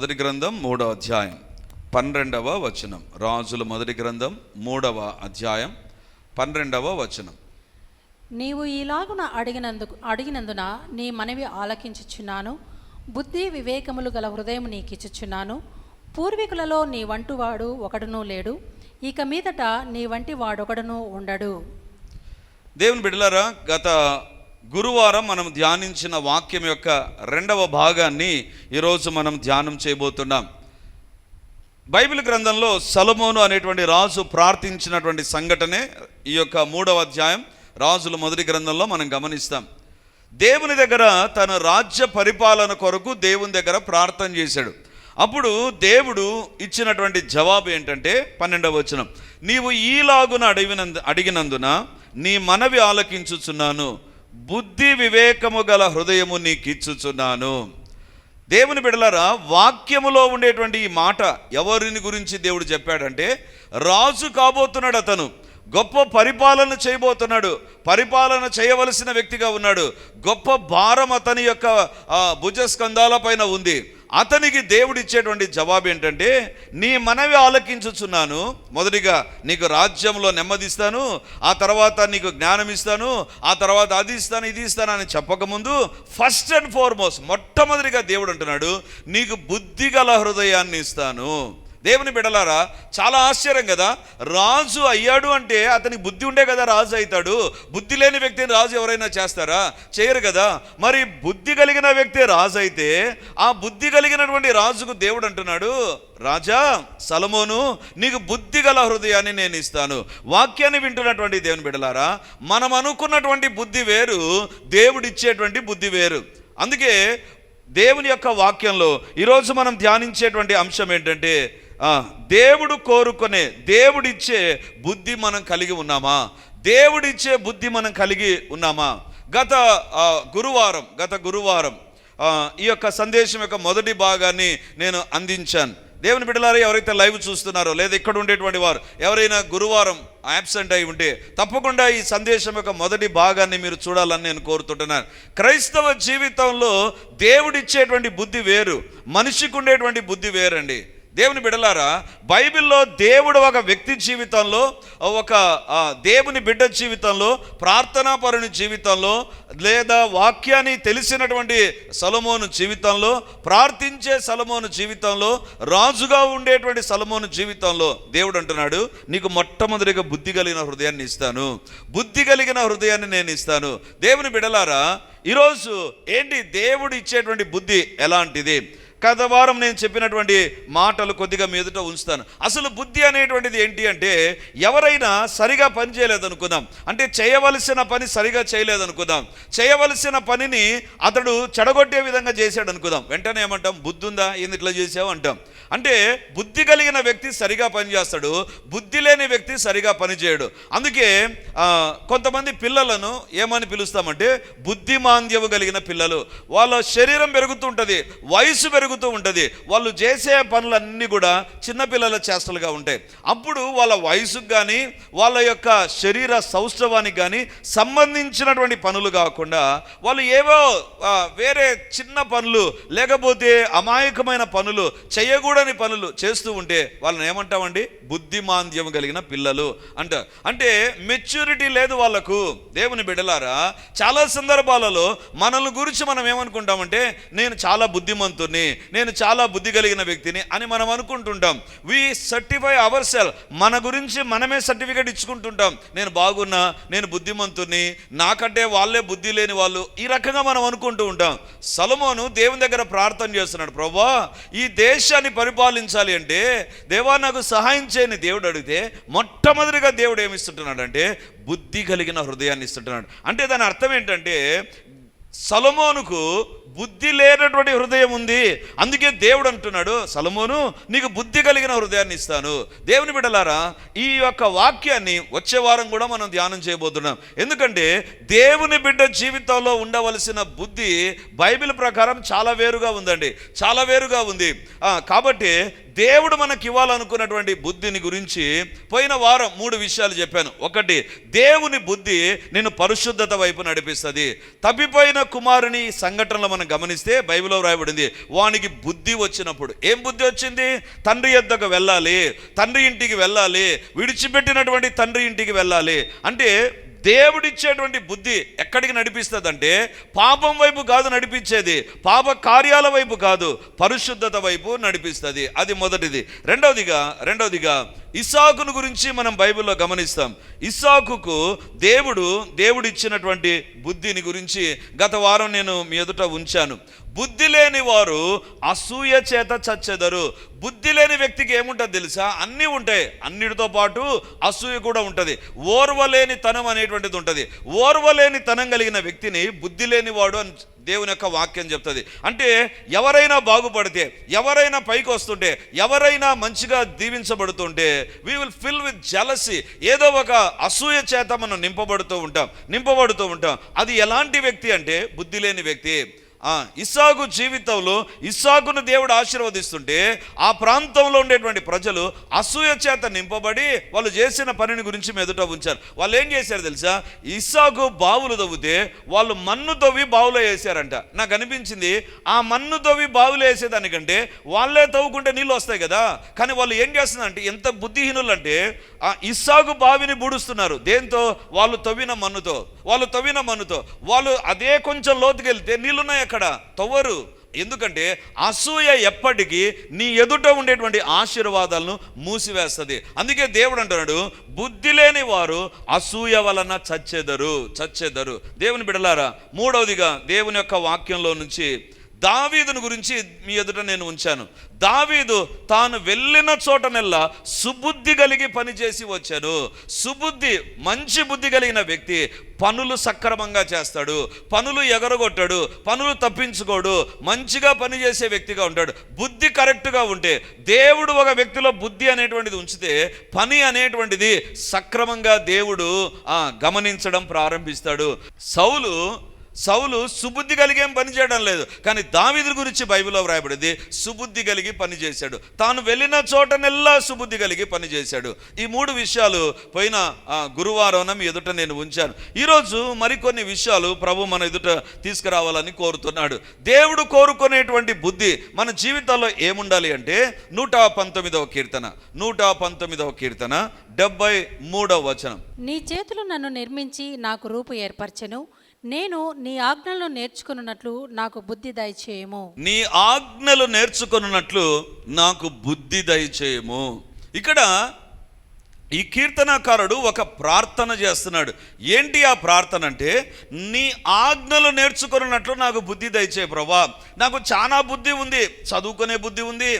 మొదటి గ్రంథం మూడవ అధ్యాయం. పన్నెండవ వచనం. రాజుల మొదటి గ్రంథం మూడవ అధ్యాయం. పన్నెండవ వచనం. నీవు ఈలాగున అడిగినందుకు అడిగినందున నీ మనవి ఆలకించుచున్నాను. బుద్ధి వివేకములు గల హృదయం నీకిచ్చుచున్నాను. పూర్వీకులలో నీ వంటివాడు ఒకడునూ లేడు. ఇక మీదట నీ వంటి వాడొకడునూ ఉండడు. దేవుని బిడ్డలారా గత గురువారం మనం ధ్యానించిన వాక్యం యొక్క రెండవ భాగాన్ని ఈరోజు మనం ధ్యానం చేయబోతున్నాం. బైబిల్ గ్రంథంలో సలమోను అనేటువంటి రాజు ప్రార్థించినటువంటి సంఘటనే ఈ యొక్క మూడవ అధ్యాయం రాజుల మొదటి గ్రంథంలో మనం గమనిస్తాం. దేవుని దగ్గర తన రాజ్య పరిపాలన కొరకు దేవుని దగ్గర ప్రార్థన చేశాడు. అప్పుడు దేవుడు ఇచ్చినటువంటి జవాబు ఏంటంటే పన్నెండవ వచనం నీవు ఈలాగున అడిగినందు అడిగినందున నీ మనవి ఆలకించుచున్నాను. బుద్ధి వివేకము గల హృదయము నీకిచ్చుచున్నాను. దేవుని బిడలారా వాక్యములో ఉండేటువంటి ఈ మాట ఎవరిని గురించి దేవుడు చెప్పాడంటే రాజు కాబోతున్నాడు అతను. గొప్ప పరిపాలన చేయబోతున్నాడు. పరిపాలన చేయవలసిన వ్యక్తిగా ఉన్నాడు. గొప్ప భారం అతని యొక్క భుజస్కంధాల పైన ఉంది. అతనికి దేవుడిచ్చేటువంటి జవాబు ఏంటంటే నీ మనవి ఆలకించుచున్నాను. మొదటిగా నీకు రాజ్యంలో నెమ్మదిస్తాను. ఆ తర్వాత నీకు జ్ఞానం ఇస్తాను ఆ తర్వాత అది ఇస్తాను ఇది ఇస్తాను అని చెప్పకముందు ఫస్ట్ అండ్ ఫార్మోస్ట్ మొట్టమొదటిగా దేవుడు అంటున్నాడు నీకు బుద్ధి గల హృదయాన్ని ఇస్తాను. దేవుని బిడలారా చాలా ఆశ్చర్యం కదా? రాజు అయ్యాడు అంటే అతనికి బుద్ధి ఉండే కదా రాజు అవుతాడు. బుద్ధి లేని వ్యక్తిని రాజు ఎవరైనా చేస్తారా? చేయరు కదా? మరి బుద్ధి కలిగిన వ్యక్తి రాజు అయితే ఆ బుద్ధి కలిగినటువంటి రాజుకు దేవుడు అంటున్నాడు రాజా సలమోను నీకు బుద్ధి గల హృదయాన్ని నేను ఇస్తాను. వాక్యాన్ని వింటున్నటువంటి దేవుని బిడలారా మనం అనుకున్నటువంటి బుద్ధి వేరు దేవుడిచ్చేటువంటి బుద్ధి వేరు. అందుకే దేవుని యొక్క వాక్యంలో ఈరోజు మనం ధ్యానించేటువంటి అంశం ఏంటంటే దేవుడు కోరుకునే దేవుడిచ్చే బుద్ధి మనం కలిగి ఉన్నామా? దేవుడిచ్చే బుద్ధి మనం కలిగి ఉన్నామా? గత గురువారం గత గురువారం ఈ యొక్క సందేశం యొక్క మొదటి భాగాన్ని నేను అందించాను. దేవుని బిడ్డలారా ఎవరైతే లైవ్ చూస్తున్నారో లేదా ఇక్కడ ఉండేటువంటి వారు ఎవరైనా గురువారం యాబ్సెంట్ అయి ఉంటే తప్పకుండా ఈ సందేశం యొక్క మొదటి భాగాన్ని మీరు చూడాలని నేను కోరుతుంటున్నాను. క్రైస్తవ జీవితంలో దేవుడిచ్చేటువంటి బుద్ధి వేరు మనిషికి ఉండేటువంటి బుద్ధి వేరండి. దేవుని బిడలారా బైబిల్లో దేవుడు ఒక వ్యక్తి జీవితంలో ఒక దేవుని బిడ్డ జీవితంలో ప్రార్థనాపరుని జీవితంలో లేదా వాక్యాన్ని తెలిసినటువంటి సలమోను జీవితంలో ప్రార్థించే సలమోను జీవితంలో రాజుగా ఉండేటువంటి సలమోను జీవితంలో దేవుడు అంటున్నాడు నీకు మొట్టమొదటిగా బుద్ధి కలిగిన హృదయాన్ని ఇస్తాను. బుద్ధి కలిగిన హృదయాన్ని నేను ఇస్తాను. దేవుని బిడలారా ఈరోజు ఏంటి దేవుడు ఇచ్చేటువంటి బుద్ధి ఎలాంటిది? గత వారం నేను చెప్పినటువంటి మాటలు కొద్దిగా మీదట ఉంచుతాను. అసలు బుద్ధి అనేటువంటిది ఏంటి అంటే ఎవరైనా సరిగా పని చేయలేదనుకుందాం. అంటే చేయవలసిన పని సరిగా చేయలేదనుకుందాం. చేయవలసిన పనిని అతడు చెడగొట్టే విధంగా చేశాడు అనుకుందాం వెంటనే ఏమంటాం? బుద్ధి ఉందా ఏంది ఇట్లా చేసావు? అంటాం. అంటే బుద్ధి కలిగిన వ్యక్తి సరిగా పనిచేస్తాడు బుద్ధి లేని వ్యక్తి సరిగా పనిచేయడు. అందుకే కొంతమంది పిల్లలను ఏమని పిలుస్తామంటే బుద్ధిమాంద్యము కలిగిన పిల్లలు. వాళ్ళ శరీరం పెరుగుతూ ఉంటుంది వయసు పెరుగుతూ ఉంటుంది వాళ్ళు చేసే పనులన్నీ కూడా చిన్నపిల్లల చేష్టలుగా ఉంటాయి. అప్పుడు వాళ్ళ వయసుకు కానీ వాళ్ళ యొక్క శరీర సౌష్ఠవానికి కానీ సంబంధించినటువంటి పనులు కాకుండా వాళ్ళు ఏవో వేరే చిన్న పనులు లేకపోతే అమాయకమైన పనులు చేయకూడదు చేయకూడని పనులు చేస్తూ ఉంటే వాళ్ళని ఏమంటామండి? బుద్ధిమాంద్యం కలిగిన పిల్లలు అంట. అంటే మెచ్యూరిటీ లేదు వాళ్ళకు. దేవుని బిడ్డలారా చాలా సందర్భాలలో మనల్ని గురించి మనం ఏమనుకుంటామంటే నేను చాలా బుద్ధిమంతుని నేను చాలా బుద్ధి కలిగిన వ్యక్తిని అని మనం అనుకుంటుంటాం. వి సర్టిఫై అవర్ సెల్ మన గురించి మనమే సర్టిఫికేట్ ఇచ్చుకుంటుంటాం. నేను బాగున్నా నేను బుద్ధిమంతుని నాకంటే వాళ్ళే బుద్ధి లేని వాళ్ళు ఈ రకంగా మనం అనుకుంటూ ఉంటాం. సలమోను దేవుని దగ్గర ప్రార్థన చేస్తున్నాడు ప్రభా ఈ దేశాన్ని పరిపాలించాలి అంటే దేవా నాకు సహాయం చేయని దేవుడు అడిగితే మొట్టమొదటిగా దేవుడు ఏమి ఇస్తుంటున్నాడు అంటే బుద్ధి కలిగిన హృదయాన్ని ఇస్తుంటున్నాడు. అంటే దాని అర్థం ఏంటంటే సలమోనుకు బుద్ధి లేనటువంటి హృదయం ఉంది. అందుకే దేవుడు అంటున్నాడు సలమోను నీకు బుద్ధి కలిగిన హృదయాన్ని ఇస్తాను. దేవుని బిడ్డలారా ఈ యొక్క వాక్యాన్ని వచ్చే వారం కూడా మనం ధ్యానం చేయబోతున్నాం. ఎందుకంటే దేవుని బిడ్డ జీవితంలో ఉండవలసిన బుద్ధి బైబిల్ ప్రకారం చాలా వేరుగా ఉందండి. చాలా వేరుగా ఉంది. కాబట్టి దేవుడు మనకి ఇవ్వాలనుకున్నటువంటి బుద్ధిని గురించి పోయిన వారం మూడు విషయాలు చెప్పాను. ఒకటి దేవుని బుద్ధి నిన్ను పరిశుద్ధత వైపు నడిపిస్తుంది. తప్పిపోయిన కుమారుని సంఘటనలో మనం గమనిస్తే బైబిల్లో వ్రాయబడింది వానికి బుద్ధి వచ్చినప్పుడు. ఏం బుద్ధి వచ్చింది? తండ్రి యొద్దకు వెళ్ళాలి తండ్రి ఇంటికి వెళ్ళాలి విడిచిపెట్టినటువంటి తండ్రి ఇంటికి వెళ్ళాలి. అంటే దేవుడిచ్చేటువంటి బుద్ధి ఎక్కడికి నడిపిస్తుందంటే పాపం వైపు కాదు నడిపించేది పాప కార్యాల వైపు కాదు పరిశుద్ధత వైపు నడిపిస్తుంది. అది మొదటిది. రెండవదిగా రెండవదిగా ఇసాకును గురించి మనం బైబిల్లో గమనిస్తాం. ఇసాకుకు దేవుడు దేవుడిచ్చినటువంటి బుద్ధిని గురించి గత వారం నేను మీ ఎదుట ఉంచాను. బుద్ధి లేని వారు అసూయ చేత చచ్చెదరు. బుద్ధి లేని వ్యక్తికి ఏముంటుంది తెలుసా? అన్నీ ఉంటాయి. అన్నిటితో పాటు అసూయ కూడా ఉంటుంది. ఓర్వలేని తనం అనేటువంటిది ఉంటుంది. ఓర్వలేని తనం కలిగిన వ్యక్తిని బుద్ధి లేని వాడు అని దేవుని యొక్క వాక్యం చెప్తుంది. అంటే ఎవరైనా బాగుపడితే ఎవరైనా పైకి వస్తుంటే ఎవరైనా మంచిగా దీవించబడుతుంటే we will fill with jealousy ఏదో ఒక అసూయ చేత మనం నింపబడుతూ ఉంటాం నింపబడుతూ ఉంటాం. అది ఎలాంటి వ్యక్తి అంటే బుద్ధి లేని వ్యక్తి. ఆ, జీవితంలో ఇస్సాగును దేవుడు ఆశీర్వదిస్తుంటే ఆ ప్రాంతంలో ఉండేటువంటి ప్రజలు అసూయ చేత నింపబడి వాళ్ళు చేసిన పనిని గురించి మెదుట ఉంచారు. వాళ్ళు ఏం చేశారు తెలుసా? ఇస్సాగు బావులు తవ్వితే వాళ్ళు మన్ను తవ్వి బావులో వేసారంట. నాకు అనిపించింది ఆ మన్ను తవ్వి బావులు వేసేదానికంటే వాళ్ళే తవ్వుకుంటే నీళ్ళు వస్తాయి కదా. కానీ వాళ్ళు ఏం చేస్తున్నారంటే ఎంత బుద్ధిహీనులు అంటే ఆ ఇస్సాగు బావిని బూడుస్తున్నారు. దేంతో? వాళ్ళు తవ్విన మన్నుతో. వాళ్ళు తవ్విన మన్నుతో. వాళ్ళు అదే కొంచెం లోతుకెళ్తే నీళ్ళున్నాయి అక్కడ తవ్వరు. ఎందుకంటే అసూయ ఎప్పటికీ నీ ఎదుట ఉండేటువంటి ఆశీర్వాదాలను మూసివేస్తుంది. అందుకే దేవుడు అంటున్నాడు బుద్ధి లేని వారు అసూయ వలన చచ్చెదరు చచ్చెదరు. దేవుని బిడలారా మూడవదిగా దేవుని యొక్క వాక్యంలో నుంచి దావీదును గురించి మీ ఎదుట నేను ఉంచాను. దావీదు తాను వెళ్ళిన చోటనెల్లా సుబుద్ధి కలిగి పనిచేసి వచ్చాను సుబుద్ధి మంచి బుద్ధి కలిగిన వ్యక్తి పనులు సక్రమంగా చేస్తాడు. పనులు ఎగరగొట్టాడు. పనులు తప్పించుకోడు. మంచిగా పనిచేసే వ్యక్తిగా ఉంటాడు. బుద్ధి కరెక్ట్గా ఉంటే దేవుడు ఒక వ్యక్తిలో బుద్ధి అనేటువంటిది ఉంచితే పని అనేటువంటిది సక్రమంగా దేవుడు గమనించడం ప్రారంభిస్తాడు. సౌలు సౌలు సుబుద్ధి కలిగి ఏం పని చేయడం లేదు. కానీ దావీదు గురించి బైబిల్లో వ్రాయబడింది సుబుద్ధి కలిగి పని చేశాడు. తాను వెళ్ళిన చోటనెల్లా సుబుద్ధి కలిగి పని చేశాడు. ఈ మూడు విషయాలు పోయిన గురువారం మీ ఎదుట నేను ఉంచాను. ఈరోజు మరికొన్ని విషయాలు ప్రభు మన ఎదుట తీసుకురావాలని కోరుతున్నాడు. దేవుడు కోరుకునేటువంటి బుద్ధి మన జీవితాల్లో ఏముండాలి అంటే నూట పంతొమ్మిదవ కీర్తన నూట పంతొమ్మిదవ కీర్తన డెబ్బై మూడవ వచనం. నీ చేతులు నన్ను నిర్మించి నాకు రూపు ఏర్పరచను. నేను నీ ఆజ్ఞలను నేర్చుకున్నట్లు నాకు బుద్ధి దయచేయము. నీ ఆజ్ఞలు నేర్చుకొనున్నట్లు నాకు బుద్ధి దయచేయము. ఇక్కడ ఈ కీర్తనాకారుడు ఒక ప్రార్థన చేస్తున్నాడు. ఏంటి ఆ ప్రార్థన అంటే నీ ఆజ్ఞలు నేర్చుకున్నట్లు నాకు బుద్ధి దయచే ప్రభా. నాకు చాలా బుద్ధి ఉంది. చదువుకునే బుద్ధి ఉంది.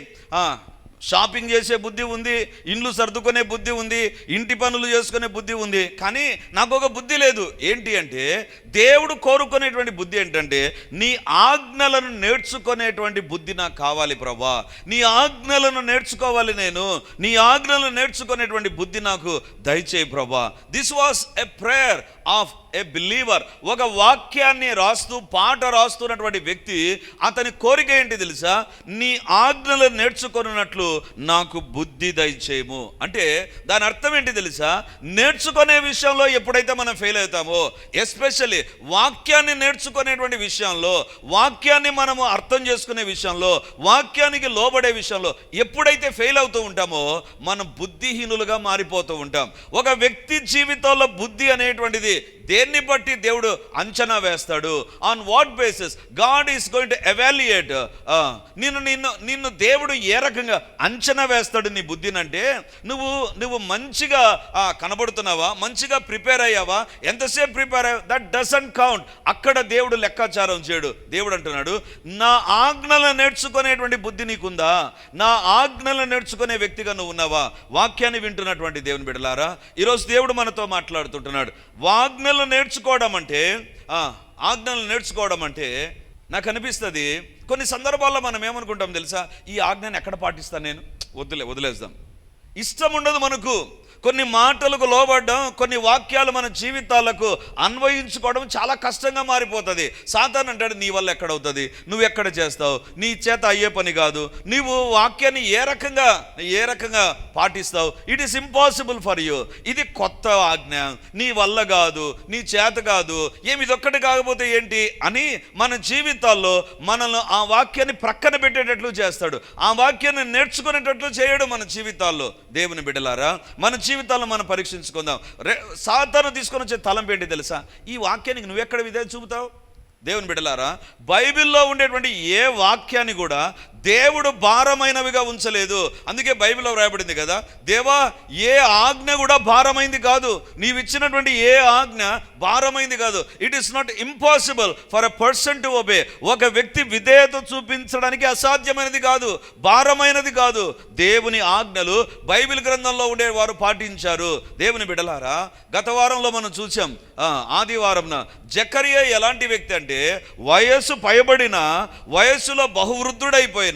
షాపింగ్ చేసే బుద్ధి ఉంది ఇండ్లు సర్దుకునే బుద్ధి ఉంది ఇంటి పనులు చేసుకునే బుద్ధి ఉంది. కానీ నాకు ఒక బుద్ధి లేదు. ఏంటి అంటే దేవుడు కోరుకునేటువంటి బుద్ధి ఏంటంటే నీ ఆజ్ఞలను నేర్చుకునేటువంటి బుద్ధి నాకు కావాలి ప్రభా. నీ ఆజ్ఞలను నేర్చుకోవాలి నేను. నీ ఆజ్ఞలను నేర్చుకునేటువంటి బుద్ధి నాకు దయచేయి ప్రభా. This was a prayer of a believer ఒక వాక్యాన్ని రాస్తూ పాట రాస్తున్నటువంటి వ్యక్తి అతని కోరిక ఏంటి తెలుసా? నీ ఆజ్ఞలు నేర్చుకున్నట్లు నాకు బుద్ధి దయచేయము. అంటే దాని అర్థం ఏంటి తెలుసా? నేర్చుకునే విషయంలో ఎప్పుడైతే మనం ఫెయిల్ అవుతామో ఎస్పెషల్లీ వాక్యాన్ని నేర్చుకునేటువంటి విషయంలో వాక్యాన్ని మనము అర్థం చేసుకునే విషయంలో వాక్యానికి లోబడే విషయంలో ఎప్పుడైతే ఫెయిల్ అవుతూ ఉంటామో మనం బుద్ధిహీనులుగా మారిపోతూ ఉంటాం. ఒక వ్యక్తి జీవితంలో బుద్ధి అనేటువంటిది దేన్ని బట్టి దేవుడు అంచనా వేస్తాడు? On what basis God is going to evaluate నిన్ను నిన్ను నిన్ను దేవుడు ఏ రకంగా అంచనా వేస్తాడు నీ బుద్ధినంటే నువ్వు నువ్వు మంచిగా కనబడుతున్నావా? మంచిగా ప్రిపేర్ అయ్యావా? ఎంతసేపు ప్రిపేర్ అయ్యావు? దట్ డజంట్ కౌంట్ అక్కడ దేవుడు లెక్కాచారం చేయడు. దేవుడు అంటున్నాడు నా ఆజ్ఞలను నేర్చుకునేటువంటి బుద్ధి నీకుందా? నా ఆజ్ఞలను నేర్చుకునే వ్యక్తిగా నువ్వు ఉన్నావా? వాక్యాన్ని వింటున్నటువంటి దేవుని బిడలారా ఈరోజు దేవుడు మనతో మాట్లాడుతుంటున్నాడు. ఆజ్ఞలు నేర్చుకోవడం అంటే ఆ, ఆజ్ఞలు నేర్చుకోవడం అంటే నాకు అనిపిస్తుంది కొన్ని సందర్భాల్లో మనం ఏమనుకుంటాం తెలుసా? ఈ ఆజ్ఞను ఎక్కడ పాటిస్తాను నేను? వదిలే వదిలేద్దాం. ఇష్టం ఉండదు మనకు. కొన్ని మాటలకు లోబడడం కొన్ని వాక్యాలు మన జీవితాలకు అన్వయించుకోవడం చాలా కష్టంగా మారిపోతుంది. సాతాన్ అంటాడు నీ వల్ల ఎక్కడవుతుంది? నువ్వు ఎక్కడ చేస్తావు? నీ చేత అయ్యే పని కాదు. నీవు వాక్యాన్ని ఏ రకంగా ఏ రకంగా పాటిస్తావు? It is impossible for you ఇది కొత్త ఆజ్ఞ. నీ వల్ల కాదు. నీ చేత కాదు. ఏమి ఇదొక్కటి కాకపోతే ఏంటి? అని మన జీవితాల్లో మనల్ని ఆ వాక్యాన్ని ప్రక్కన పెట్టేటట్లు చేస్తాడు. ఆ వాక్యాన్ని నేర్చుకునేటట్లు చేయడు మన జీవితాల్లో. దేవుని బిడ్డలారా మన జీవితాలను మనం పరీక్షించుకుందాం. రే సాతాను తీసుకొని వచ్చే తలంపు ఏంటి తెలుసా? ఈ వాక్యానికి నువ్వెక్కడ విధేయ చూపుతావు? దేవుని బిడ్డలారా బైబిల్లో ఉండేటువంటి ఏ వాక్యాన్ని కూడా దేవుడు భారమైనవిగా ఉంచలేదు. అందుకే బైబిల్లో వ్రాయబడింది కదా దేవా ఏ ఆజ్ఞ కూడా భారమైంది కాదు. నీవిచ్చినటువంటి ఏ ఆజ్ఞ భారమైంది కాదు. It is not impossible for a person to obey ఒక వ్యక్తి విధేయత చూపించడానికి అసాధ్యమైనది కాదు భారమైనది కాదు. దేవుని ఆజ్ఞలు బైబిల్ గ్రంథంలో ఉండే వారు పాటించారు. దేవుని బిడలారా గత వారంలో మనం చూసాం ఆ, ఆదివారంన జకరియా ఎలాంటి వ్యక్తి అంటే వయస్సు పైబడిన వయస్సులో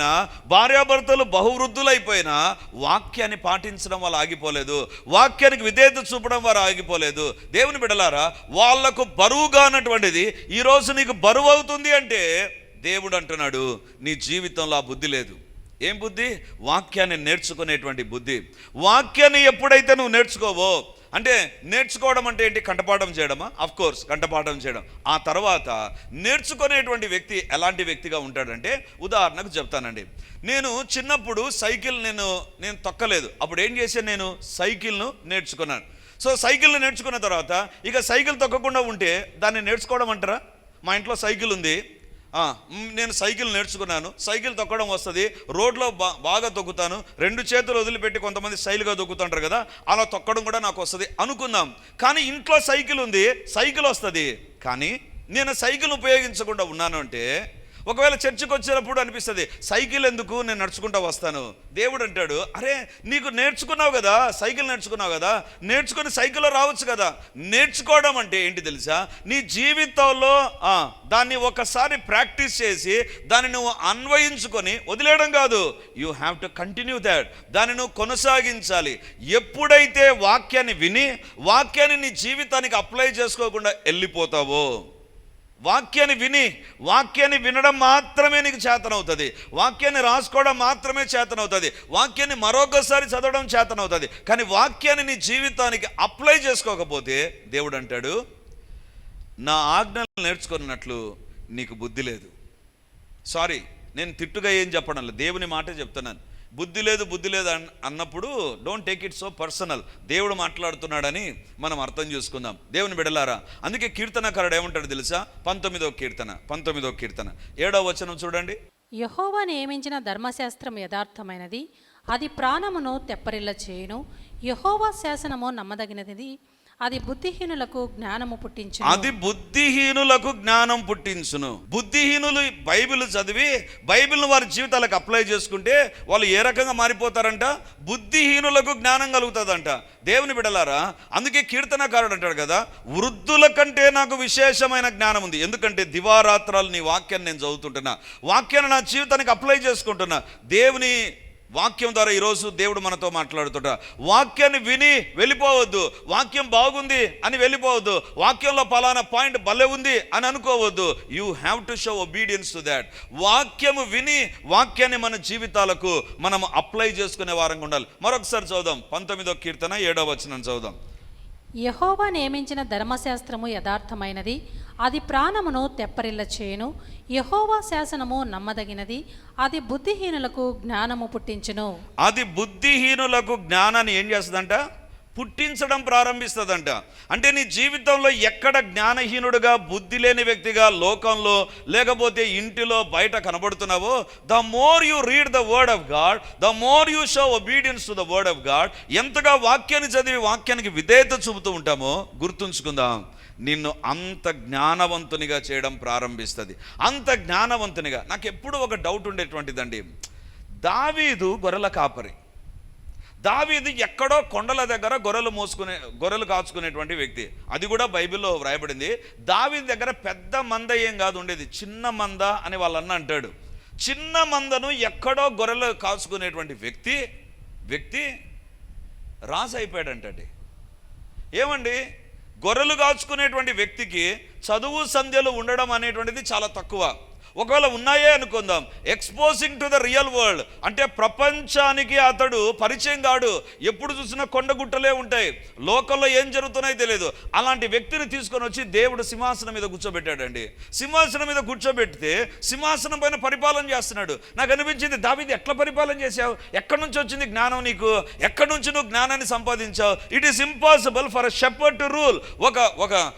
బహువృద్ధుడైపోయిన భార్యాభర్తలు బహువృద్ధులైపోయినా వాక్యాన్ని పాటించడం వాళ్ళు ఆగిపోలేదు. వాక్యానికి విధేయత చూపడం వారు ఆగిపోలేదు. దేవుని బిడలారా వాళ్ళకు బరువుగా అన్నటువంటిది ఈరోజు నీకు బరువు అవుతుంది అంటే దేవుడు అంటున్నాడు నీ జీవితంలో ఆ బుద్ధి లేదు. ఏం బుద్ధి? వాక్యాన్ని నేర్చుకునేటువంటి బుద్ధి. వాక్యాన్ని ఎప్పుడైతే నువ్వు నేర్చుకోవో అంటే నేర్చుకోవడం అంటే ఏంటి? కంటపాఠం చేయడమా? అఫ్ కోర్స్ కంటపాఠం చేయడం. ఆ తర్వాత నేర్చుకునేటువంటి వ్యక్తి ఎలాంటి వ్యక్తిగా ఉంటాడంటే ఉదాహరణకు చెప్తానండి. నేను చిన్నప్పుడు సైకిల్ నేను నేను తొక్కలేదు. అప్పుడు ఏం చేశాను నేను? సైకిల్ను నేర్చుకున్నాను. సో సైకిల్ని నేర్చుకున్న తర్వాత ఇక సైకిల్ తొక్కకుండా ఉంటే దాన్ని నేర్చుకోవడం అంటారా? మా ఇంట్లో సైకిల్ ఉంది. నేను సైకిల్ నేర్చుకున్నాను. సైకిల్ తొక్కడం వస్తుంది. రోడ్లో బా బాగా తొక్కుతాను. రెండు చేతులు వదిలిపెట్టి కొంతమంది స్టైల్గా తొక్కుతుంటారు కదా అలా తొక్కడం కూడా నాకు వస్తుంది. అనుకుందాం. కానీ ఇంట్లో సైకిల్ ఉంది సైకిల్ వస్తుంది. కానీ నేను సైకిల్ ఉపయోగించకుండా ఉన్నాను అంటే ఒకవేళ చర్చికి వచ్చినప్పుడు అనిపిస్తుంది సైకిల్ ఎందుకు? నేను నడుచుకుంటా వస్తాను. దేవుడు అంటాడు అరే నీకు నేర్చుకున్నావు కదా సైకిల్ నేర్చుకున్నావు కదా నేర్చుకుని సైకిల్లో రావచ్చు కదా. నేర్చుకోవడం అంటే ఏంటి తెలుసా? నీ జీవితంలో దాన్ని ఒకసారి ప్రాక్టీస్ చేసి దాన్ని నువ్వు అన్వయించుకొని వదిలేయడం కాదు. You have to continue that దాన్ని నువ్వు కొనసాగించాలి. ఎప్పుడైతే వాక్యాన్ని విని వాక్యాన్ని నీ జీవితానికి అప్లై చేసుకోకుండా వెళ్ళిపోతావో వాక్యాన్ని విని వాక్యాన్ని వినడం మాత్రమే నీకు చేతనవుతుంది. వాక్యాన్ని రాసుకోవడం మాత్రమే చేతనవుతుంది. వాక్యాన్ని మరొకసారి చదవడం చేతనవుతుంది. కానీ వాక్యాన్ని నీ జీవితానికి అప్లై చేసుకోకపోతే దేవుడు అంటాడు నా ఆజ్ఞలు నేర్చుకున్నట్లు నీకు బుద్ధి లేదు. సారీ నేను తిట్టుగా ఏం చెప్పడం లేదు. దేవుని మాటే చెప్తున్నాను. బుద్ధి లేదు బుద్ధి లేదు అన్నప్పుడు don't take it so personal దేవుడు మాట్లాడుతున్నాడని మనం అర్థం చేసుకుందాం. దేవుని బిడలారా అందుకే కీర్తనకారుడు ఏమంటాడు తెలుసా? పంతొమ్మిదో కీర్తన పంతొమ్మిదో కీర్తన. ఏడో వచనం చూడండి. యహోవా నియమించిన ధర్మశాస్త్రం యథార్థమైనది. అది ప్రాణమును తెప్పరిల్ల చేయును. యహోవా శాసనము నమ్మదగినది. అది బుద్ధిహీనులకు జ్ఞానము పుట్టించు అది బుద్ధిహీనులకు జ్ఞానం పుట్టించును. బుద్ధిహీనులు బైబిల్ చదివి బైబిల్ను వారి జీవితాలకు అప్లై చేసుకుంటే వాళ్ళు ఏ రకంగా మారిపోతారంట? బుద్ధిహీనులకు జ్ఞానం కలుగుతుందంట. దేవుని బిడలారా అందుకే కీర్తనకారుడు అంటాడు కదా వృద్ధుల కంటే నాకు విశేషమైన జ్ఞానం ఉంది. ఎందుకంటే దివారాత్రాలు నీ వాక్యాన్ని నేను చదువుతుంటున్నా. వాక్యాన్ని నా జీవితానికి అప్లై చేసుకుంటున్నా. దేవుని వాక్యం ద్వారా ఈరోజు దేవుడు మనతో మాట్లాడుతుట. వాక్యాన్ని విని వెళ్ళిపోవద్దు. వాక్యం బాగుంది అని వెళ్ళిపోవద్దు. వాక్యంలో పలానా పాయింట్ భలే ఉంది అని అనుకోవద్దు. You have to show obedience to that వాక్యము విని వాక్యాన్ని మన జీవితాలకు మనం అప్లై చేసుకునే వారంగా ఉండాలి. మరొకసారి చదుదాం పంతొమ్మిదో కీర్తన ఏడవ వచనం చదుదాం యహోవా నియమించిన ధర్మశాస్త్రము యథార్థమైనది అది ప్రాణమును తెప్పరిల్ల చేయును యహోవా శాసనము నమ్మదగినది అది బుద్ధిహీనులకు జ్ఞానము పుట్టించును. అది బుద్ధిహీనులకు జ్ఞానాన్ని ఏం చేస్తుందంట? పుట్టించడం ప్రారంభిస్తుందంట. అంటే నీ జీవితంలో ఎక్కడ జ్ఞానహీనుడుగా బుద్ధి లేని వ్యక్తిగా లోకంలో లేకపోతే ఇంటిలో బయట కనబడుతున్నావో the more you read the word of God the more you show obedience to the word of God ఎంతగా వాక్యాన్ని చదివి వాక్యానికి విధేయత చూపుతూ ఉంటామో గుర్తుంచుకుందాం. నిన్ను అంత జ్ఞానవంతునిగా చేయడం ప్రారంభిస్తుంది. అంత జ్ఞానవంతునిగా. నాకు ఎప్పుడు ఒక డౌట్ ఉండేటువంటిదండి. దావీదు గొర్రెల కాపరి. దావీదు ఎక్కడో కొండల దగ్గర గొర్రెలు మోసుకునే గొర్రెలు కాచుకునేటువంటి వ్యక్తి. అది కూడా బైబిల్లో వ్రాయబడింది. దావీదు దగ్గర పెద్ద మంద ఏం కాదు ఉండేది చిన్న మంద అని వాళ్ళన్న అంటాడు. చిన్న మందను ఎక్కడో గొర్రెలు కాచుకునేటువంటి వ్యక్తి వ్యక్తి రాజు అయిపోయాడంటండి ఏమండి? గొర్రెలు కాచుకునేటువంటి వ్యక్తికి చదువు సంధ్యలు ఉండడం అనేటువంటిది చాలా తక్కువ. ఒకవేళ ఉన్నాయే అనుకుందాం. Exposing to the real world అంటే ప్రపంచానికి అతడు పరిచయం కాడు. ఎప్పుడు చూసినా కొండగుట్టలే ఉంటాయి. లోకల్లో ఏం జరుగుతున్నాయో తెలియదు అలాంటి వ్యక్తిని తీసుకొని వచ్చి దేవుడు సింహాసనం మీద కూర్చోబెట్టాడండి. సింహాసనం మీద కూర్చోబెడితే సింహాసనం పైన పరిపాలన చేస్తున్నాడు. నాకు అనిపించింది దావిది ఎట్లా పరిపాలన చేశావు? ఎక్కడి నుంచి వచ్చింది జ్ఞానం నీకు? ఎక్కడి నుంచి నువ్వు జ్ఞానాన్ని సంపాదించావు? It is impossible for a to rule ఒక ఒక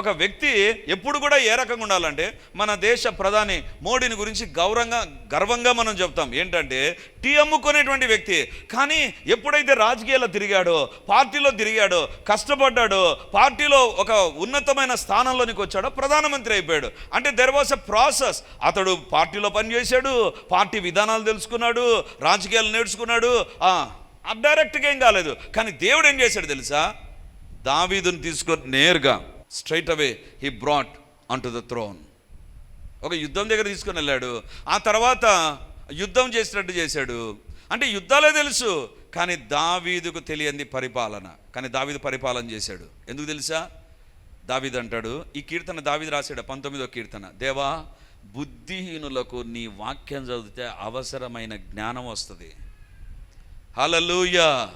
ఒక వ్యక్తి ఎప్పుడు కూడా ఏ రకంగా ఉండాలంటే మన దేశ ప్రధాన మోడీని గురించి గౌరవంగా గర్వంగా మనం చెప్తాం. ఏంటంటే టీ అమ్ముకునేటువంటి వ్యక్తి. కానీ ఎప్పుడైతే రాజకీయాల్లో తిరిగాడో పార్టీలో తిరిగాడో కష్టపడ్డాడో పార్టీలో ఒక ఉన్నతమైన స్థానంలోనికి వచ్చాడో ప్రధానమంత్రి అయిపోయాడు. అంటే దెర్ వాస్ ఎ ప్రాసెస్ అతడు పార్టీలో పనిచేశాడు పార్టీ విధానాలు తెలుసుకున్నాడు రాజకీయాలు నేర్చుకున్నాడు. డైరెక్ట్గా ఏం కాలేదు. కానీ దేవుడు ఏం చేశాడు తెలుసా? దావీదుని తీసుకొని నేరుగా straight away he brought unto the throne ఒక యుద్ధం దగ్గర తీసుకొని వెళ్ళాడు. ఆ తర్వాత యుద్ధం చేసినట్టు చేశాడు. అంటే యుద్ధాలే తెలుసు కానీ దావీదుకు తెలియంది పరిపాలన. కానీ దావీదు పరిపాలన చేశాడు. ఎందుకు తెలుసా? దావీదు అంటాడు ఈ కీర్తన దావీదు రాశాడు పంతొమ్మిదో కీర్తన. దేవా బుద్ధిహీనులకు నీ వాక్యం చదివితే అవసరమైన జ్ఞానం వస్తుంది. హలలుయ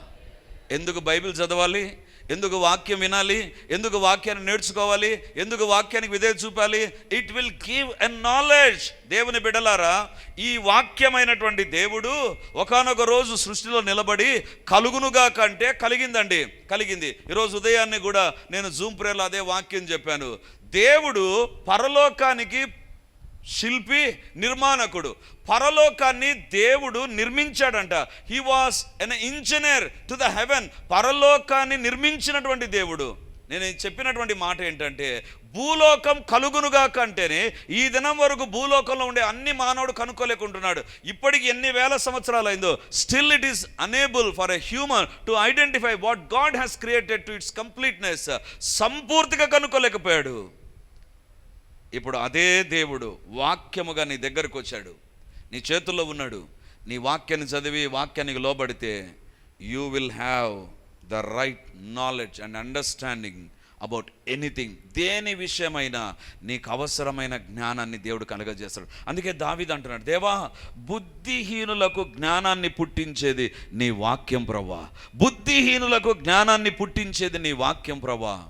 ఎందుకు బైబిల్ చదవాలి? ఎందుకు వాక్యం వినాలి? ఎందుకు వాక్యాన్ని నేర్చుకోవాలి? ఎందుకు వాక్యానికి విధే చూపాలి? It will give a knowledge దేవుని బిడలారా ఈ వాక్యమైనటువంటి దేవుడు ఒకానొక రోజు సృష్టిలో నిలబడి కలుగునుగా కంటే కలిగిందండి. కలిగింది. ఈరోజు ఉదయాన్నే కూడా నేను జూమ్ ప్రేర్లో అదే వాక్యం చెప్పాను. దేవుడు పరలోకానికి శిల్పి నిర్మాణకుడు. పరలోకాన్ని దేవుడు నిర్మించాడంట. He was an engineer to the heaven పరలోకాన్ని నిర్మించినటువంటి దేవుడు. నేను చెప్పినటువంటి మాట ఏంటంటే భూలోకం కలుగునుగా కంటేనే ఈ దినం వరకు భూలోకంలో ఉండే అన్ని మానవుడు కనుక్కోలేకుంటున్నాడు. ఇప్పటికి ఎన్ని వేల సంవత్సరాలు అయిందో still it is unable for a human to identify what God has created to its completeness సంపూర్తిగా కనుక్కోలేకపోయాడు. ఇప్పుడు అదే దేవుడు వాక్యముగా నీ దగ్గరకు వచ్చాడు. నీ చేతుల్లో ఉన్నాడు. నీ వాక్యాన్ని చదివి వాక్యానికి లోబడితే you will have the right knowledge and understanding about anything దేని విషయమైనా నీకు అవసరమైన జ్ఞానాన్ని దేవుడు కలగజేస్తాడు. అందుకే దావిది అంటున్నాడు దేవా బుద్ధిహీనులకు జ్ఞానాన్ని పుట్టించేది నీ వాక్యం ప్రభా బుద్ధిహీనులకు జ్ఞానాన్ని పుట్టించేది నీ వాక్యం ప్రవ్వా.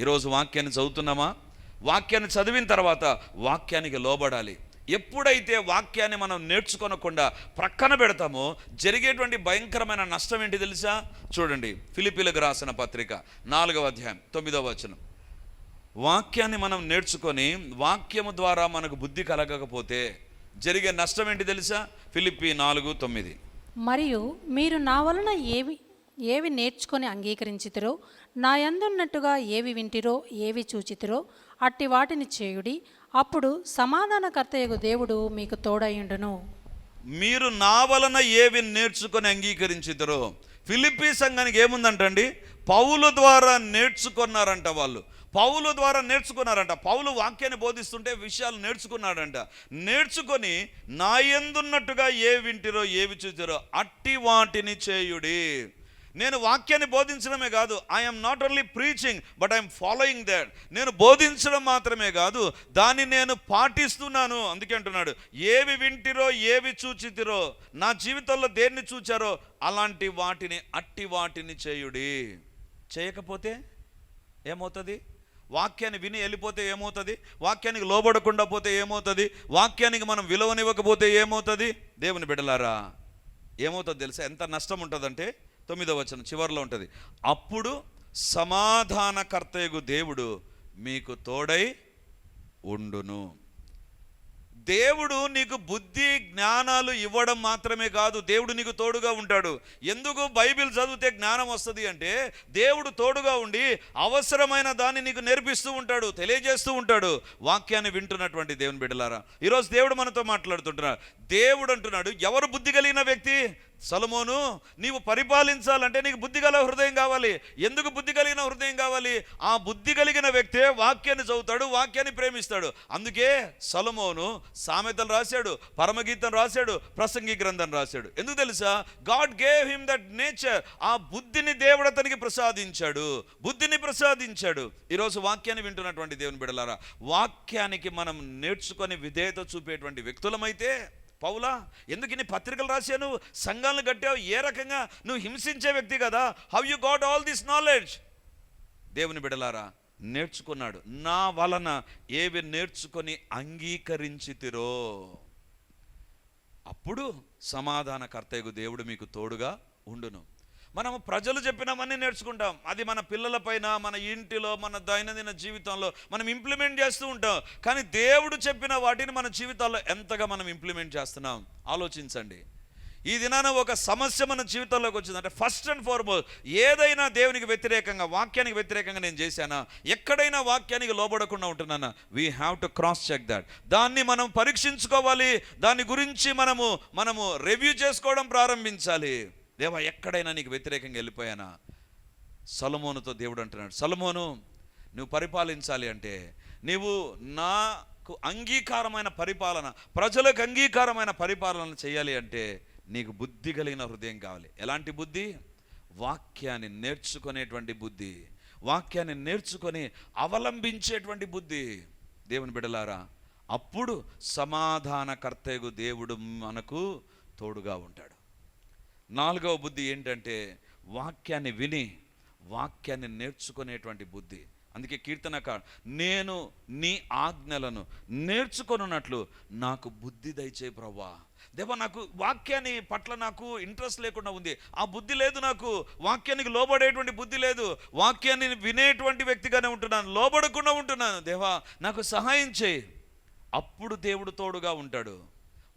ఈరోజు వాక్యాన్ని చదువుతున్నామా? వాక్యాన్ని చదివిన తర్వాత వాక్యానికి లోబడాలి. ఎప్పుడైతే వాక్యాన్ని మనం నేర్చుకొనకుండా ప్రక్కన పెడతామో జరిగేటువంటి భయంకరమైన నష్టం ఏంటి తెలుసా? చూడండి ఫిలిపిలకు రాసిన పత్రిక నాలుగవ అధ్యాయం తొమ్మిదవ వచనం. వాక్యాన్ని మనం నేర్చుకొని వాక్యము ద్వారా మనకు బుద్ధి కలగకపోతే జరిగే నష్టం ఏంటి తెలుసా? ఫిలిపి నాలుగు తొమ్మిది. మరియు మీరు నా వలన ఏవి ఏవి నేర్చుకొని అంగీకరించితిరో నా యందున్నట్టుగా ఏవి వింటిరో ఏవి చూచితిరో అట్టి వాటిని చేయుడి. అప్పుడు సమాధానకర్తయగు దేవుడు మీకు తోడయుండును మీరు నా వలన ఏవి నేర్చుకొని అంగీకరించుతారో. ఫిలిపీ సంఘానికి ఏముందంటండి? పౌలు ద్వారా నేర్చుకున్నారంట వాళ్ళు. పౌలు ద్వారా నేర్చుకున్నారంట. పౌలు వాక్యాన్ని బోధిస్తుంటే విషయాలు నేర్చుకున్నాడంట. నేర్చుకొని నా ఎందున్నట్టుగా ఏ వింటిరో ఏవి చూచారో అట్టి వాటిని చేయుడి. నేను వాక్యాన్ని బోధించడమే కాదు I'm not only preaching but I'm following that నేను బోధించడం మాత్రమే కాదు దాన్ని నేను పాటిస్తున్నాను. అందుకే అంటున్నాడు ఏవి వింటిరో ఏవి చూచితిరో నా జీవితంలో దేన్ని చూచారో అలాంటి వాటిని అట్టి వాటిని చేయుడి. చేయకపోతే ఏమవుతుంది? వాక్యాన్ని విని వెళ్ళిపోతే ఏమవుతుంది? వాక్యానికి లోబడకుండా పోతే ఏమవుతుంది? వాక్యానికి మనం విలువనివ్వకపోతే ఏమవుతుంది? దేవుని బిడలారా ఏమవుతుంది తెలుసా? ఎంత నష్టం ఉంటుందంటే తొమ్మిదవ వచనం చివరిలో ఉంటుంది. అప్పుడు సమాధానకర్తయగు దేవుడు మీకు తోడై ఉండును. దేవుడు నీకు బుద్ధి జ్ఞానాలు ఇవ్వడం మాత్రమే కాదు దేవుడు నీకు తోడుగా ఉంటాడు. ఎందుకు? బైబిల్ చదివితే జ్ఞానం వస్తుంది అంటే దేవుడు తోడుగా ఉండి అవసరమైన దాన్ని నీకు నేర్పిస్తూ ఉంటాడు తెలియజేస్తూ ఉంటాడు. వాక్యాన్ని వింటున్నటువంటి దేవుని బిడ్డలారా ఈరోజు దేవుడు మనతో మాట్లాడుతుంటున్నాడు. దేవుడు అంటున్నాడు ఎవరు బుద్ధి కలిగిన వ్యక్తి? సలమోను నీవు పరిపాలించాలంటే నీకు బుద్ధి గల హృదయం కావాలి. ఎందుకు బుద్ధి కలిగిన హృదయం కావాలి? ఆ బుద్ధి కలిగిన వ్యక్తే వాక్యాన్ని చదువుతాడు వాక్యాన్ని ప్రేమిస్తాడు. అందుకే సలమోను సామెతలు రాశాడు పరమగీతం రాశాడు ప్రసంగి గ్రంథం రాశాడు. ఎందుకు తెలుసా? God gave him that nature ఆ బుద్ధిని దేవుడు అతనికి ప్రసాదించాడు. బుద్ధిని ప్రసాదించాడు. ఈరోజు వాక్యాన్ని వింటున్నటువంటి దేవుని బిడలారా వాక్యానికి మనం నేర్చుకొని విధేయత చూపేటువంటి వ్యక్తులమైతే పౌలా ఎందుకు నీ పత్రికలు రాశాను? సంఘాలను కట్టావు ఏ రకంగా? నువ్వు హింసించే వ్యక్తి కదా. How you got all this knowledge దేవుని బిడలారా నేర్చుకున్నాడు. నా వలన ఏవి నేర్చుకొని అంగీకరించితిరో. అప్పుడు సమాధానకర్తయ్యకు దేవుడు మీకు తోడుగా ఉండును. మనము ప్రజలు చెప్పినవన్నీ నేర్చుకుంటాం. అది మన పిల్లలపైన మన ఇంటిలో మన దైనందిన జీవితంలో మనం ఇంప్లిమెంట్ చేస్తూ ఉంటాం. కానీ దేవుడు చెప్పిన వాటిని మన జీవితాల్లో ఎంతగా మనం ఇంప్లిమెంట్ చేస్తున్నాం? ఆలోచించండి. ఈ దినాన ఒక సమస్య మన జీవితంలోకి వచ్చింది. అంటే ఫస్ట్ అండ్ ఫార్మోస్ట్ ఏదైనా దేవునికి వ్యతిరేకంగా వాక్యానికి వ్యతిరేకంగా నేను చేశానా? ఎక్కడైనా వాక్యానికి లోబడకుండా ఉంటున్నానా? We have to cross check that దాన్ని మనం పరీక్షించుకోవాలి. దాని గురించి మనము మనము రివ్యూ చేసుకోవడం ప్రారంభించాలి. దేవా ఎక్కడైనా నీకు వ్యతిరేకంగా వెళ్ళిపోయానా? సలమోనుతో దేవుడు అంటున్నాడు సలమోను నువ్వు పరిపాలించాలి అంటే నీవు నాకు అంగీకారమైన పరిపాలన ప్రజలకు అంగీకారమైన పరిపాలన చేయాలి అంటే నీకు బుద్ధి కలిగిన హృదయం కావాలి. ఎలాంటి బుద్ధి? వాక్యాన్ని నేర్చుకునేటువంటి బుద్ధి వాక్యాన్ని నేర్చుకొని అవలంబించేటువంటి బుద్ధి. దేవుని బిడలారా అప్పుడు సమాధానకర్తయగు దేవుడు మనకు తోడుగా ఉంటాడు. నాలుగవ బుద్ధి ఏంటంటే వాక్యాన్ని విని వాక్యాన్ని నేర్చుకునేటువంటి బుద్ధి. అందుకే కీర్తనక నేను నీ ఆజ్ఞలను నేర్చుకొనున్నట్లు నాకు బుద్ధి దయచేయి ప్రభా దేవా నాకు వాక్యాన్ని పట్ల నాకు ఇంట్రెస్ట్ లేకుండా ఉంది. ఆ బుద్ధి లేదు నాకు. వాక్యానికి లోబడేటువంటి బుద్ధి లేదు. వాక్యాన్ని వినేటువంటి వ్యక్తిగానే ఉంటున్నాను. లోబడకుండా ఉంటున్నాను. దేవా నాకు సహాయం చేయి. అప్పుడు దేవుడు తోడుగా ఉంటాడు.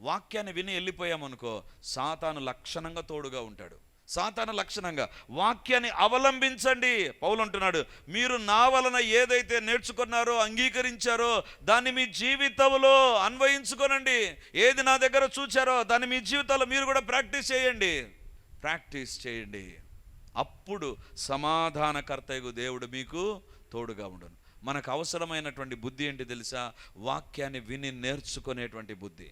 వాక్యాన్ని విని వెళ్ళిపోయామనుకో సాతాను లక్షణంగా తోడుగా ఉంటాడు. సాతాను లక్షణంగా వాక్యాన్ని అవలంబించండి. పౌలు అంటున్నాడు మీరు నా వలన ఏదైతే నేర్చుకున్నారో అంగీకరించారో దాన్ని మీ జీవితంలో అన్వయించుకోనండి. ఏది నా దగ్గర చూచారో దాన్ని మీ జీవితంలో మీరు కూడా ప్రాక్టీస్ చేయండి. ప్రాక్టీస్ చేయండి. అప్పుడు సమాధానకర్తయగు దేవుడు మీకు తోడుగా ఉండను. మనకు అవసరమైనటువంటి బుద్ధి ఏంటి తెలుసా? వాక్యాన్ని విని నేర్చుకునేటువంటి బుద్ధి.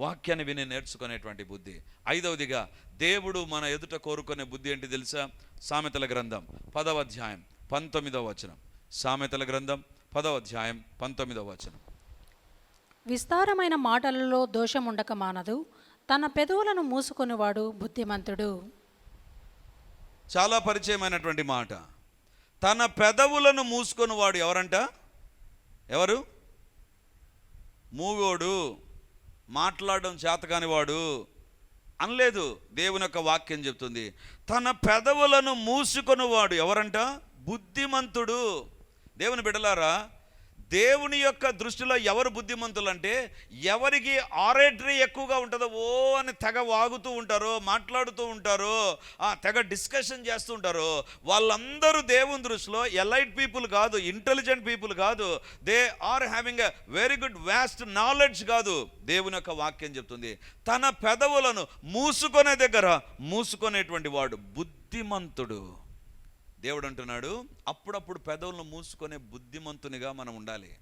వాక్యాన్ని విని నేర్చుకునేటువంటి బుద్ధి. ఐదవదిగా దేవుడు మన ఎదుట కోరుకునే బుద్ధి ఏంటి తెలుసా? సామెతల గ్రంథం పదవ అధ్యాయం పంతొమ్మిదవ వచనం. సామెతల గ్రంథం పదవ అధ్యాయం పంతొమ్మిదవ వచనం. విస్తారమైన మాటలలో దోషం ఉండక మానదు. తన పెదవులను మూసుకొనివాడు బుద్ధిమంతుడు. చాలా పరిచయమైనటువంటి మాట. తన పెదవులను మూసుకొని వాడు ఎవరంట? ఎవరు? మూగోడు. మాట్లాడడం చేతకాని వాడు అనలేదు. దేవుని యొక్క వాక్యం చెప్తుంది. తన పెదవులను మూసుకొని వాడు ఎవరంట? బుద్ధిమంతుడు. దేవుని బిడలారా దేవుని యొక్క దృష్టిలో ఎవరు బుద్ధిమంతులు అంటే ఎవరికి ఆరేటరీ ఎక్కువగా ఉంటుందో ఓ అని తెగ వాగుతూ ఉంటారో మాట్లాడుతూ ఉంటారో ఆ తెగ డిస్కషన్ చేస్తూ ఉంటారో వాళ్ళందరూ దేవుని దృష్టిలో ఎలైట్ పీపుల్ కాదు ఇంటెలిజెంట్ పీపుల్ కాదు. They are having a very good vast knowledge కాదు దేవుని యొక్క వాక్యం చెప్తుంది. తన పెదవులను మూసుకునే దగ్గర మూసుకునేటువంటి వాడు బుద్ధిమంతుడు. దేవుడు అంటున్నాడు అప్పుడప్పుడు పెదవులను మూసుకునే బుద్ధిమంతునిగా మనం ఉండాలి.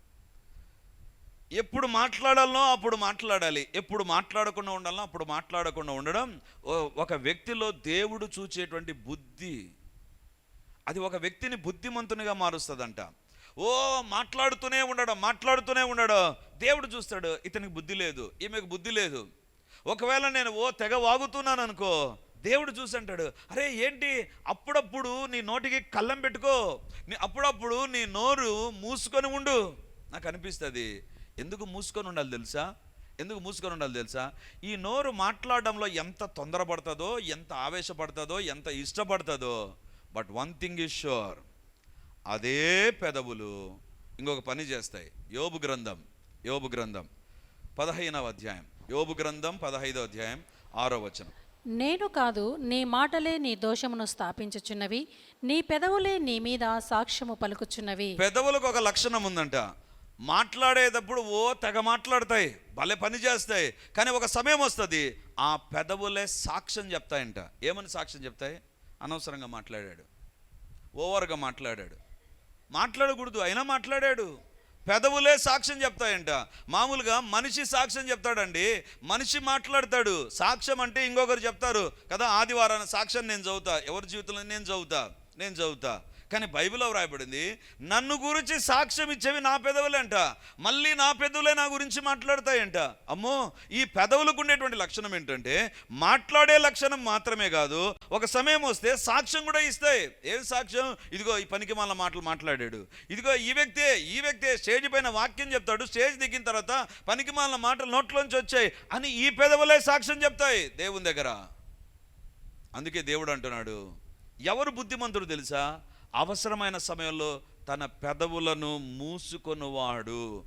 ఎప్పుడు మాట్లాడాలనో అప్పుడు మాట్లాడాలి. ఎప్పుడు మాట్లాడకుండా ఉండాలనో అప్పుడు మాట్లాడకుండా ఉండడం ఓ- ఒక వ్యక్తిలో దేవుడు చూచేటువంటి బుద్ధి అది ఒక వ్యక్తిని బుద్ధిమంతునిగా మారుస్తుందంట. ఓ మాట్లాడుతూనే ఉండడం మాట్లాడుతూనే ఉండడం. దేవుడు చూస్తాడు ఇతనికి బుద్ధి లేదు ఈమెకు బుద్ధి లేదు. ఒకవేళ నేను ఓ తెగ వాగుతున్నాను అనుకో దేవుడు చూసి అంటాడు అరే ఏంటి? అప్పుడప్పుడు నీ నోటికి కళ్ళం పెట్టుకో. నీ అప్పుడప్పుడు నీ నోరు మూసుకొని ఉండు. నాకు అనిపిస్తుంది ఎందుకు మూసుకొని ఉండాలి తెలుసా? ఎందుకు మూసుకొని ఉండాలి తెలుసా? ఈ నోరు మాట్లాడడంలో ఎంత తొందరపడుతుందో ఎంత ఆవేశపడుతుందో ఎంత ఇష్టపడుతుందో. But one thing is sure అదే పెదవులు ఇంకొక పని చేస్తాయి. యోబు గ్రంథం యోబు గ్రంథం పదహైనవ అధ్యాయం. యోబు గ్రంథం పదహైదవ అధ్యాయం ఆరో వచనం. నేను కాదు నీ మాటలే నీ దోషమును స్థాపించుచున్నవి నీ పెదవులే నీ మీద సాక్ష్యము పలుకుచున్నవి. పెదవులకు ఒక లక్షణం ఉందంట. మాట్లాడేటప్పుడు ఓ తెగ మాట్లాడతాయి భలే పని చేస్తాయి కానీ ఒక సమయం వస్తుంది ఆ పెదవులే సాక్ష్యం చెప్తాయంట. ఏమని సాక్ష్యం చెప్తాయి? అనవసరంగా మాట్లాడాడు. ఓవర్గా మాట్లాడాడు. మాట్లాడకూడదు అయినా మాట్లాడాడు. పెదవులే సాక్ష్యం చెప్తాయంట. మామూలుగా మనిషి సాక్ష్యం చెప్తాడండి. మనిషి మాట్లాడతాడు. సాక్ష్యం అంటే ఇంకొకరు చెప్తారు. కదా ఆదివారాన సాక్ష్యం నేను చదువుతా. ఎవరి జీవితంలో నేను చదువుతా? నేను చదువుతా. కానీ బైబిల్లో వ్రాయబడింది నన్ను గురించి సాక్ష్యం ఇచ్చేవి నా పెదవులే అంట మళ్ళీ నా పెదవులే నా గురించి మాట్లాడతాయంట. అమ్మో ఈ పెదవులకు ఉండేటువంటి లక్షణం ఏంటంటే మాట్లాడే లక్షణం మాత్రమే కాదు ఒక సమయం వస్తే సాక్ష్యం కూడా ఇస్తాయి. ఏం సాక్ష్యం? ఇదిగో ఈ పనికి మళ్ళీ మాటలు మాట్లాడాడు. ఇదిగో ఈ వ్యక్తే ఈ వ్యక్తే స్టేజ్ పైన వాక్యం చెప్తాడు స్టేజ్ దిగిన తర్వాత పనికి మాలిన మాటలు నోట్లోంచి వచ్చాయి అని ఈ పెదవులే సాక్ష్యం చెప్తాయి దేవుని దగ్గర. అందుకే దేవుడు అంటున్నాడు ఎవరు బుద్ధిమంతుడు తెలుసా? అవసరమైన సమయంలో తన పెదవులను మూసుకొనువాడు.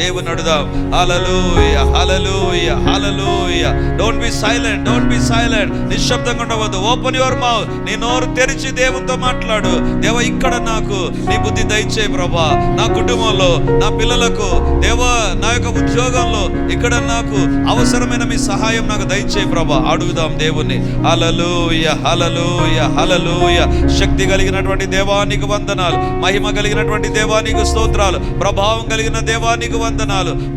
దేవుని అడుదాం హలలోయ హలలోయ హలలోయ don't be silent don't be silent నిశ్శబ్దంగా ఉండవద్దు. ఓపెన్ యువర్ మౌత్ నీ నోరు తెరిచి దేవునితో మాట్లాడు. దేవ ఇక్కడ నాకు నీ బుద్ధి దయచేయి ప్రభా. నా కుటుంబంలో నా పిల్లలకు దేవ నా యొక్క ఉద్యోగంలో ఇక్కడ నాకు అవసరమైన మీ సహాయం నాకు దయచేయి ప్రభా. అడుగుదాం దేవుణ్ణి. హలలోయ హలలోయ హలలోయ శక్తి కలిగినటువంటి దేవానికి వందనాలు. మహిమ కలిగినటువంటి దేవానికి స్తోత్రాలు. ప్రభావం కలిగిన దేవానికి వందనాలు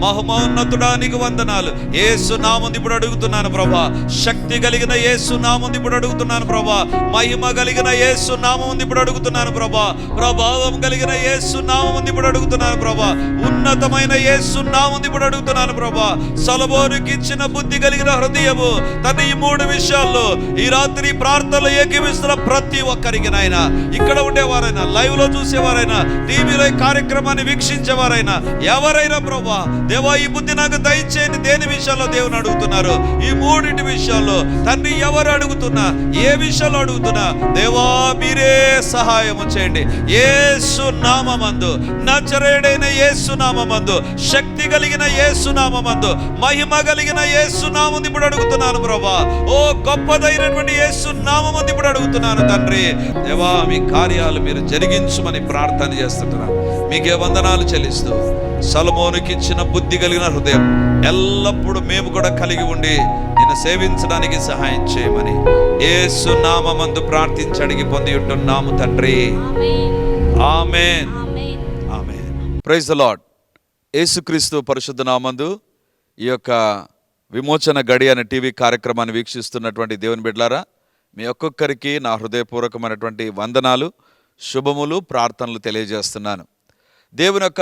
మహమోన్నతుడానికి వందనాలు. ఏసు నామంది ఇప్పుడు అడుగుతున్నాను ప్రభా. శక్తి కలిగిన ఏసు నామంది ఇప్పుడు అడుగుతున్నాను ప్రభా. మహిమ కలిగిన ఏసు నామంది ఇప్పుడు అడుగుతున్నాను ప్రభా. ప్రభావం కలిగిన ఏసు నామంది ఇప్పుడు అడుగుతున్నాను ప్రభా. ఉన్నతమైన ఏసు నామంది ఇప్పుడు అడుగుతున్నాను ప్రభా. సలబోనికి ఇచ్చిన బుద్ధి కలిగిన హృదయము తన ఈ మూడు విషయాల్లో ఈ రాత్రి ప్రార్థనలు ఏకీవిస్తున్న ప్రతి ఒక్కరికి నాయన. ఇక్కడ ఉండేవారైనా లైవ్లో చూసేవారైనా టీవీలో కార్యక్రమాన్ని వీక్షించేవారైనా ఎవరైనా ప్రభా దేవా ఈ బుద్ధి నాకు దయచేయండి. దేని విషయాల్లో దేవుని అడుగుతున్నారు? ఈ మూడింటి విషయాల్లో తండ్రి ఎవరు అడుగుతున్నా? ఏ విషయాలు అడుగుతున్నా? దేవా మీరే సహాయము చేయండి. ఏసు నామందు నచరేడైన ఏసు నామందు శక్తి కలిగిన ఏసు నామందు మహిమ కలిగిన ఏసు నామంది ఇప్పుడు అడుగుతున్నాను ప్రభా. ఓ గొప్పదైనటువంటి ఏసు నామంది ఇప్పుడు అడుగుతున్నాను తండ్రి. దేవా మీ కార్యాలు మీరు జరిగించమని ప్రార్థన చేస్తుంటున్నాను. మీకే వందనాలు చెల్లిస్తూ సలమోనికి ఇచ్చిన బుద్ధి కలిగిన హృదయం ఎల్లప్పుడూ మేము కూడా కలిగి ఉండి నేను సేవించడానికి సహాయం చేయమని యేసు నామమందు ప్రార్థించి అడిగి పొంది ఉంటున్నాము తండ్రి. ఆమెన్. ఆమెన్. ప్రైజ్ ద లాడ్ యేసుక్రీస్తు పరిశుద్ధ నామందు ఈ యొక్క విమోచన గడి అనే టీవీ కార్యక్రమాన్ని వీక్షిస్తున్నటువంటి దేవుని బిడ్లారా మీ ఒక్కొక్కరికి నా హృదయపూర్వకమైనటువంటి వందనాలు శుభములు ప్రార్థనలు తెలియజేస్తున్నాను. దేవుని యొక్క